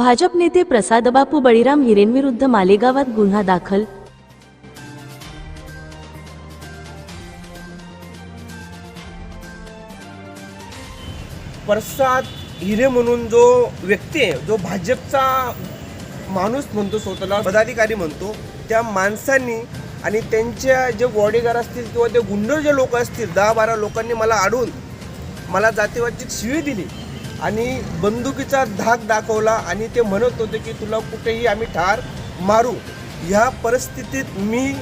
भाजप नेते प्रसादबापू बळीराम हिरेंविरुद्ध मालेगावात गुन्हा दाखल. प्रसाद हिरे म्हणून जो व्यक्ती आहे जो भाजपचा माणूस म्हणतो स्वतःला पदाधिकारी म्हणतो त्या माणसांनी आणि त्यांच्या जे बॉडीगार असतील किंवा ते गुंडर जे लोक असतील दहा बारा लोकांनी मला आडून मला जातीवाची शिवी दिली. आणि बंदुकीचा धाक दाखवला आणि ते म्हणत होते की तुला कुठेही आम्ही ठार मारू. ह्या परिस्थितीत मी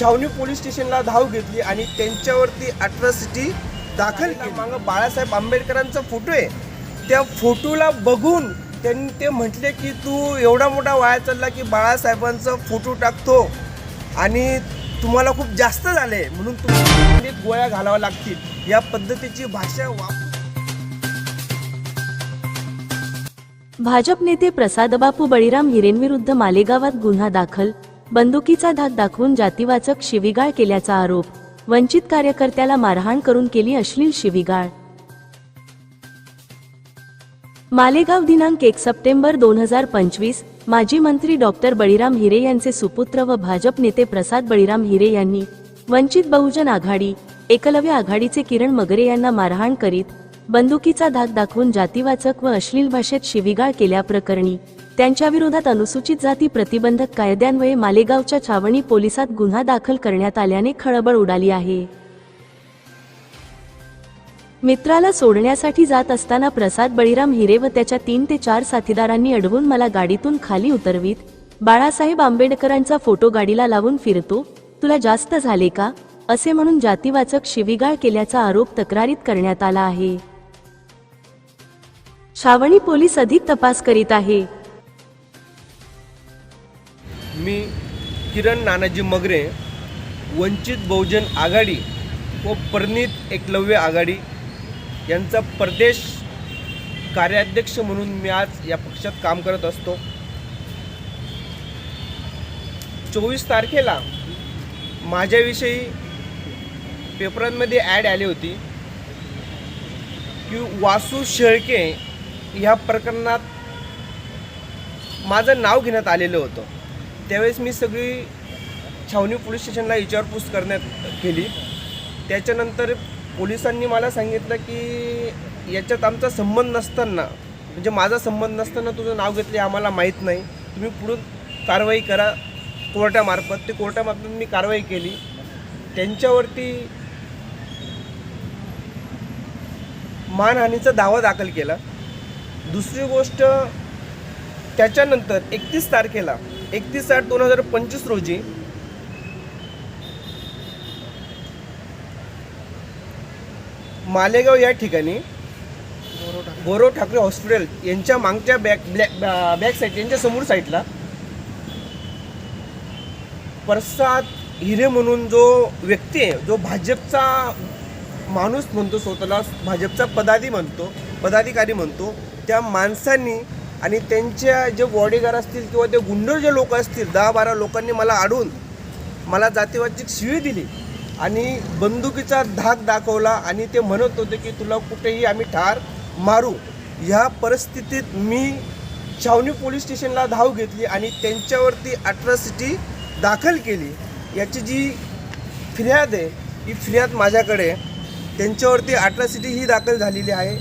छावणी पोलीस स्टेशनला धाव घेतली आणि त्यांच्यावरती अट्रॉसिटी दाखल केली. मागं बाळासाहेब आंबेडकरांचा फोटो आहे. त्या फोटोला बघून त्यांनी ते म्हटले की तू एवढा मोठा वाया चालला की बाळासाहेबांचा फोटो टाकतो आणि तुम्हाला खूप जास्त झाले म्हणून तुम्हाला गोळ्या घालाव्या लागतील. या पद्धतीची भाषा वापर भाजप नेते प्रसादबापू बळीराम हिरेंविरुद्ध मालेगावात गुन्हा दाखल बंदुकीचा धाक दाखवून जातीवाचक शिवीगाळ केल्याचा आरोप वंचित कार्यकर्त्याला मारहाण करून केली अश्लील शिवीगाळ. मालेगाव दिनांक एक सप्टेंबर दोन हजार पंचवीस माजी मंत्री डॉक्टर बळीराम हिरे यांचे सुपुत्र व भाजप नेते प्रसाद बळीराम हिरे यांनी वंचित बहुजन आघाडी एकलव्य आघाडीचे किरण मगरे यांना मारहाण करीत बंदुकीचा धाक दाखवून जातीवाचक व अश्लील भाषेत शिवीगाळ केल्याप्रकरणी त्यांच्या विरोधात अनुसूचित जाती प्रतिबंधक कायद्यान्वये मालेगावच्या छावणी पोलिसात गुन्हा दाखल करण्यात आल्याने खळबळ उडाली आहे. मित्राला सोडण्यासाठी जात असताना प्रसाद बळीराम हिरे व त्याच्या तीन ते चार साथीदारांनी अडवून मला गाडीतून खाली उतरवीत बाळासाहेब आंबेडकरांचा फोटो गाडीला लावून फिरतो तुला जास्त झाले का? असे म्हणून जातीवाचक शिवीगाळ केल्याचा आरोप तक्रारीत करण्यात आला आहे. श्रावणी पोलीस अधिक तपास करीत आहे. मी किरण नानाजी मगरे वंचित बहुजन आघाडी व परनीत एकलव्य आघाडी यांचा प्रदेश कार्याध्यक्ष म्हणून मी आज या पक्षात काम करत असतो. चोवीस तारखेला माझ्याविषयी पेपरांमध्ये ॲड आली होती की वासू शेळके ह्या प्रकरणात माझं नाव घेण्यात आलेलं होतं. त्यावेळेस मी सगळी छावणी पोलीस स्टेशनला विचारपूस करण्यात केली. त्याच्यानंतर पोलिसांनी मला सांगितलं की याच्यात आमचा संबंध नसताना म्हणजे माझा संबंध नसताना तुझं नाव घेतले आम्हाला माहीत नाही. तुम्ही पुढून कारवाई करा कोर्टामार्फत. ते कोर्टामार्फत मी कारवाई केली. त्यांच्यावरती मानहानीचा दावा दाखल केला. दुसरी गोष्ट त्याच्यानंतर एकतीस तारखेला एकतीस आठ दोन हजार पंचवीस रोजी मालेगाव या ठिकाणी गौरव ठाकरे हॉस्पिटल यांच्या मागच्या बॅक ब्लॅक बॅक साईड यांच्या समोर साईडला प्रसाद हिरे म्हणून जो व्यक्ती आहे जो भाजपचा माणूस म्हणतो स्वतःला भाजपचा पदाधी म्हणतो पदाधिकारी म्हणतो त्या माणसांनी आणि त्यांच्या जे बॉडीगार्ड असतील किंवा ते गुंड जे लोक असतील दहा बारा लोकांनी मला आडून मला जातीवाची शिवी दिली आणि बंदुकीचा धाक दाखवला आणि ते म्हणत होते की तुला कुठेही आम्ही ठार मारू. ह्या परिस्थितीत मी छावणी पोलीस स्टेशनला धाव घेतली आणि त्यांच्यावरती अट्रॉसिटी दाखल केली. याची जी फिर्याद आहे ही फिर्याद माझ्याकडे त्यांच्यावरती अट्रॉसिटी ही दाखल झालेली आहे.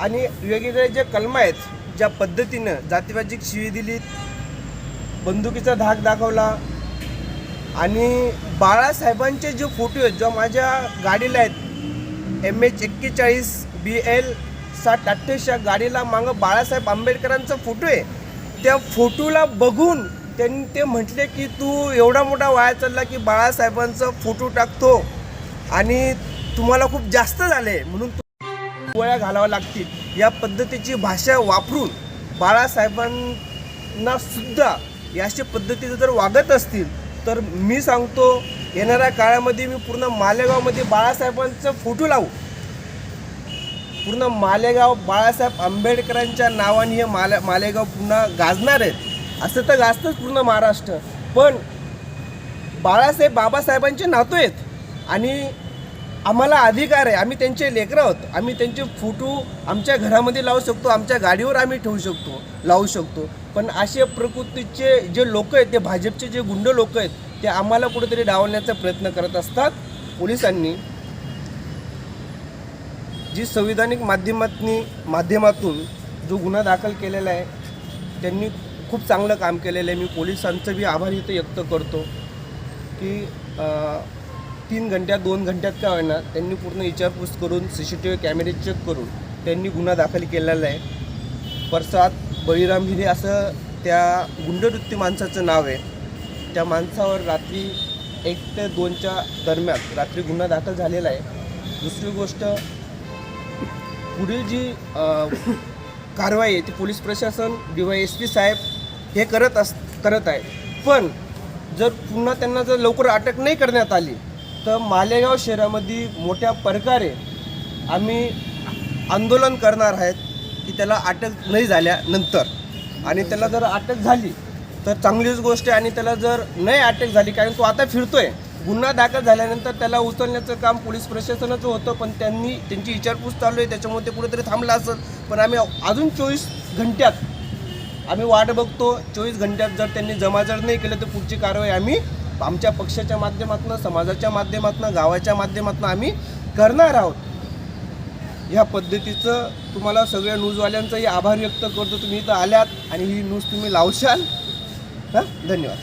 आणि वेगवेगळे जे कलमं आहेत ज्या पद्धतीनं जातीवाचिक शिवी दिली बंदुकीचा धाक दाखवला आणि बाळासाहेबांचे जे फोटो आहेत जो माझ्या गाडीला आहेत एम एच एक्केचाळीस बी एल साठ अठ्ठावीस या गाडीला मागं बाळासाहेब आंबेडकरांचा फोटो आहे. त्या फोटोला बघून त्यांनी ते म्हटले की तू एवढा मोठा वाया चालला की बाळासाहेबांचा फोटो टाकतो आणि तुम्हाला खूप जास्त झाले म्हणून पोळ्या घालाव्या लागतील. या पद्धतीची भाषा वापरून बाळासाहेबांना सुद्धा याचे पद्धतीचं जर वागत असतील तर मी सांगतो येणाऱ्या काळामध्ये मी पूर्ण मालेगावमध्ये बाळासाहेबांचा फोटो लावू. पूर्ण मालेगाव बाळासाहेब आंबेडकरांच्या नावाने हे माले मालेगाव पुन्हा गाजणार आहेत असं तर गाजतंच पूर्ण महाराष्ट्र. पण बाळासाहेब बाबासाहेबांचे नातू आहेत. आणि आम्हाला अधिकार आहे. आम्ही त्यांचे लेकरं आहोत. आम्ही त्यांचे फोटो आमच्या घरामध्ये लावू शकतो आमच्या गाडीवर आम्ही ठेवू शकतो लावू शकतो. पण असे प्रकृतीचे जे लोक आहेत ते भाजपचे जे गुंड लोक आहेत ते आम्हाला कुठेतरी डावलण्याचा प्रयत्न करत असतात. पोलिसांनी जी संविधानिक माध्यमातनी माध्यमातून जो गुन्हा दाखल केलेला आहे त्यांनी खूप चांगलं काम केलेलं आहे. मी पोलिसांचं बी आभार इथं व्यक्त करतो की तीन घंट्यात दोन घंट्यात काय होईना त्यांनी पूर्ण विचारपूस करून सी सी टी व्ही कॅमेरे चेक करून त्यांनी गुन्हा दाखल केलेला आहे. परसात बळीराम हिरे असं त्या गुंडवृत्ती माणसाचं नाव आहे. त्या माणसावर रात्री एक ते दोनच्या दरम्यान रात्री गुन्हा दाखल झालेला आहे. दुसरी गोष्ट पुढील जी कारवाई आहे ती पोलीस प्रशासन डी वाय एस पी साहेब हे करत अस करत आहे. पण जर पुन्हा त्यांना जर लवकर अटक नाही करण्यात आली तर मालेगाव शहरामध्ये मोठ्या प्रकारे आम्ही आंदोलन करणार आहेत की त्याला अटक नाही झाल्यानंतर आणि त्याला जर अटक झाली तर चांगलीच गोष्ट आहे आणि त्याला जर नाही अटक झाली कारण तो आता फिरतोय. गुन्हा दाखल झाल्यानंतर त्याला उचलण्याचं काम पोलीस प्रशासनाचं होतं पण त्यांनी त्यांची विचारपूस चालू आहे त्याच्यामुळे ते कुठेतरी थांबलं असेल. पण आम्ही अजून चोवीस घंट्यात आम्ही वाट बघतो. चोवीस घंट्यात जर त्यांनी जमाजर नाही केलं तर पुढची कारवाई आम्ही आमच्या पक्षाच्या माध्यमातून समाजाच्या माध्यमातून गावाच्या माध्यमातून आम्ही करणार आहोत. ह्या पद्धतीचं तुम्हाला सगळ्या न्यूजवाल्यांचाही आभार व्यक्त करतो. तुम्ही इथं आल्यात आणि ही न्यूज तुम्ही लावशाल. हां? धन्यवाद.